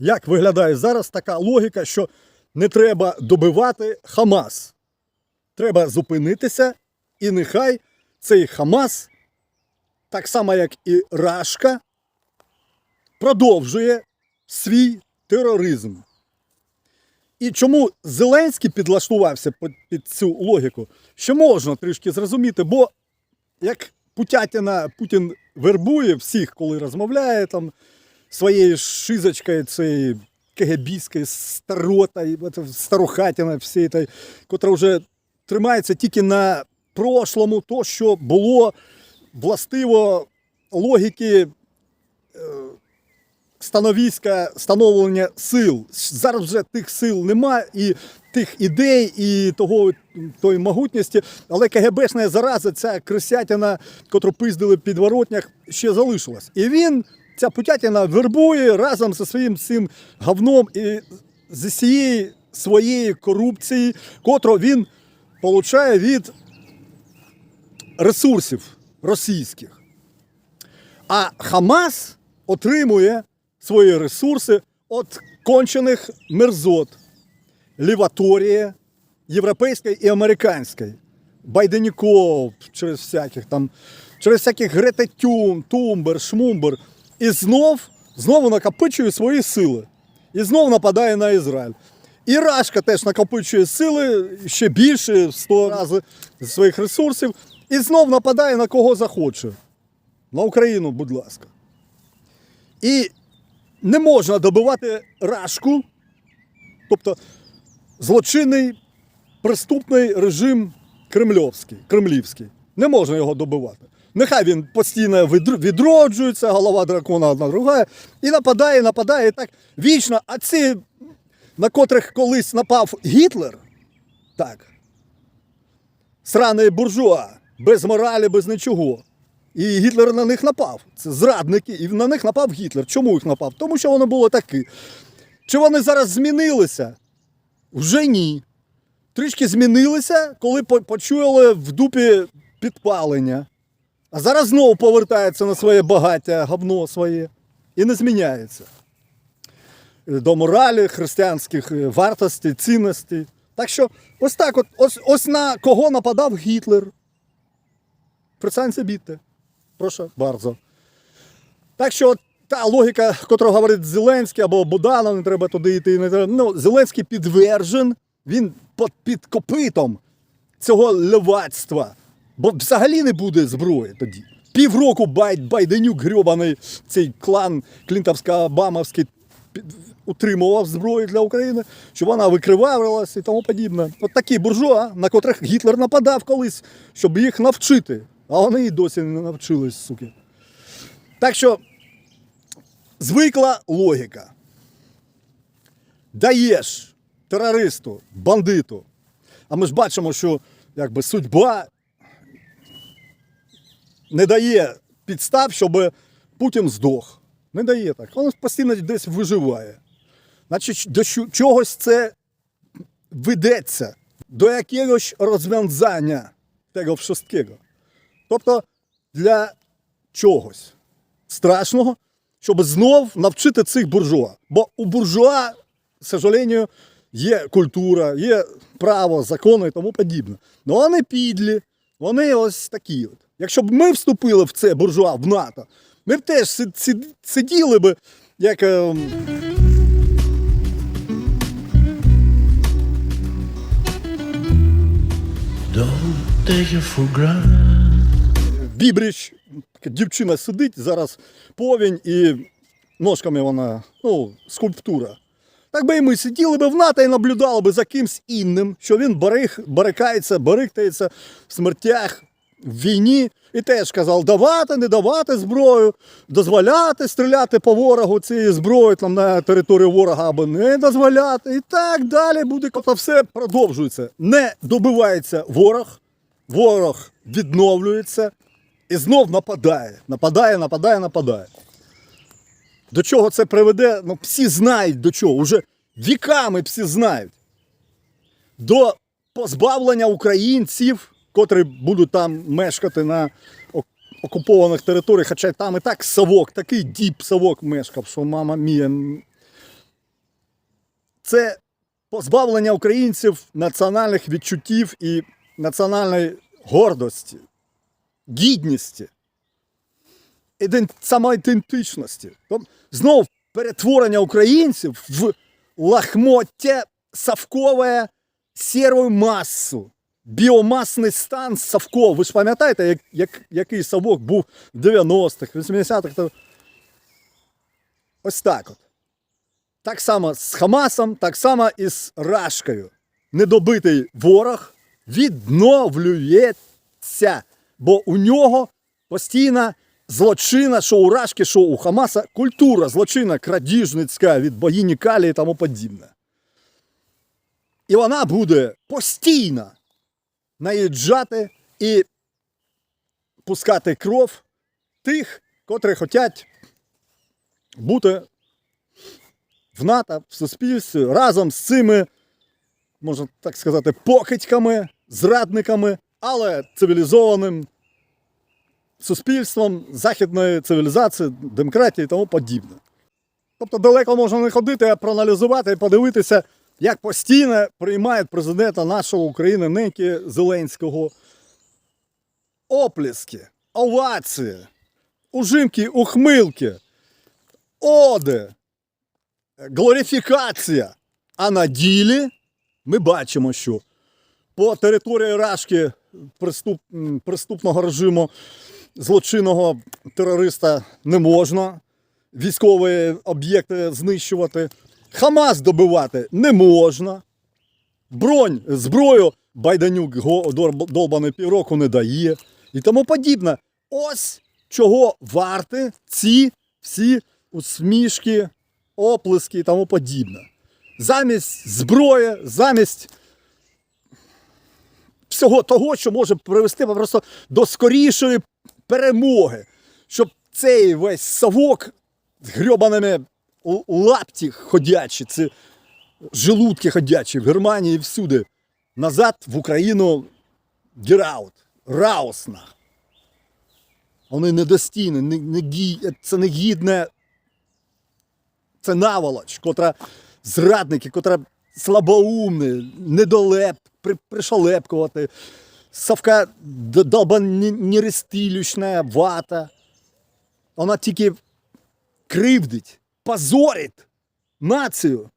як виглядає зараз така логіка, що не треба добивати Хамас. Треба зупинитися, і нехай цей Хамас, так само як і Рашка, продовжує свій тероризм. І чому Зеленський підлаштувався під, цю логіку, що можна трішки зрозуміти, бо як Путятіна Путін вербує всіх, коли розмовляє там своєю шизочкою, цією КГБською старотою, старохатіна всієї, той, котра вже тримається тільки на прошлому, то, що було властиво логіки е, становіська становлення сил. Зараз вже тих сил нема, і тих ідей, і того тої могутності. Але КГБшна зараза, ця крисятина, котру пиздили в підворотнях, ще залишилась. І він, ця путятина, вербує разом зі своїм цим говном і зі цієї своєї корупції, котру він получає від ресурсів російських. А Хамас отримує свої ресурси від кончених мерзот Ліваторії, європейської і американської. Байденіков через всяких там, через всяких Грета Тюм, Тумбер, Шмумбер. І знов, знову накопичує свої сили. І знов нападає на Ізраїль. І Рашка теж накопичує сили ще більше в 100 разів своїх ресурсів. І знов нападає на кого захоче. На Україну, будь ласка. І не можна добивати Рашку, тобто злочинний преступний режим кремльовський, кремлівський. Не можна його добивати. Нехай він постійно відр- відроджується, голова дракона одна друга, і нападає, нападає і так вічно. А ці, на котрих колись напав Гітлер, так, сраний буржуа, без моралі, без нічого. І Гітлер на них напав. Це зрадники, і на них напав Гітлер. Чому їх напав? Тому що вони були такі. Чи вони зараз змінилися? Вже ні. Трішки змінилися, коли почули в дупі підпалення. А зараз знову повертаються на своє багаття, говно своє. І не зміняється. До моралі, християнських е, вартостей, цінностей. Так що ось так, от, ось, ось на кого нападав Гітлер. Представте бідте. Прошу, bardzo. Так що та логіка, котра говорить Зеленський або Буданов, не треба туди йти. Не треба. Ну, Зеленський підтверджен, він під, під копитом цього левацтва. Бо взагалі не буде зброї тоді. Півроку Байд, Байденюк грьобаний, цей клан Клінтовсько-Обамовський утримував зброю для України, щоб вона викривалася і тому подібне. От такі буржуа, на котрих Гітлер нападав колись, щоб їх навчити. А вони і досі не навчились, суки. Так що звикла логіка. Даєш терористу, бандиту. А ми ж бачимо, що якби судьба не дає підстав, щоб Путін здох. Не дає так. Він постійно десь виживає. Значить, до чогось це ведеться, до якогось розв'язання того wszystkiego. Тобто для чогось страшного, щоб знов навчити цих буржуа. Бо у буржуа, к сожалению, є культура, є право, закони і тому подібне. Ну вони підлі, вони ось такі. От. Якщо б ми вступили в це буржуа в НАТО, ми б теж си- си- сиділи б як. ем. Бібріч, дівчина сидить, зараз повінь і ножками вона, ну, скульптура. Так би і ми сиділи би в НАТО і наблюдали би за кимсь інним, що він барих, барикається, бариктається в смертях, в війні. І теж казав, давати, не давати зброю, дозволяти стріляти по ворогу цією зброєю там, на територію ворога або не дозволяти. І так далі буде. Тобто все продовжується. Не добивається ворог, ворог відновлюється і знов нападає. Нападає, нападає, нападає. До чого це приведе? Ну, всі знають до чого. Уже віками всі знають. До позбавлення українців, котрі будуть там мешкати на окупованих територіях, хоча там і так совок, такий діп совок мешкав, що мама мія. це позбавлення українців національних відчуттів і національної гордості, гідності, іден- самоідентичності. Тоб- Знов перетворення українців в лахмоття совкове серую масу. Біомасний стан совков. Ви ж пам'ятаєте, як, як, який совок був в 90-х, 80-х? То... Ось так от. Так само з Хамасом, так само і з Рашкою. Недобитий ворог відновлюється, бо у нього постійна злочина, що у Рашки, що у Хамаса, культура злочина крадіжницька від богині Калі і тому подібне. І вона буде постійно наїжджати і пускати кров тих, котрі хочуть бути в НАТО, в суспільстві разом з цими, можна так сказати, покидьками, зрадниками, але цивілізованим суспільством західної цивілізації, демократії і тому подібне. Тобто далеко можна не ходити, а проаналізувати і подивитися, як постійно приймають президента нашого України Неньки Зеленського оплески, овації, ужимки, ухмилки, оди, глорифікація. А на ділі ми бачимо, що по території Рашки приступ, м, преступного режиму злочинного терориста не можна. Військові об'єкти знищувати. Хамас добивати не можна. Бронь, зброю Байданюк долбаний півроку не дає. І тому подібне. Ось чого варті ці всі усмішки, оплески і тому подібне. Замість зброї, замість всього того, що може привести просто до скорішої перемоги, щоб цей весь совок з грьобаними лапті ходячі, ці желудки ходячі в Германії і всюди, назад в Україну гераут, раусна. Вони недостійні, не, не, це негідне, це наволоч, котра зрадники, котра слабоумні, недолеп, при, пришалепкувати. Совка долба вата. Вона тільки кривдить, позорить націю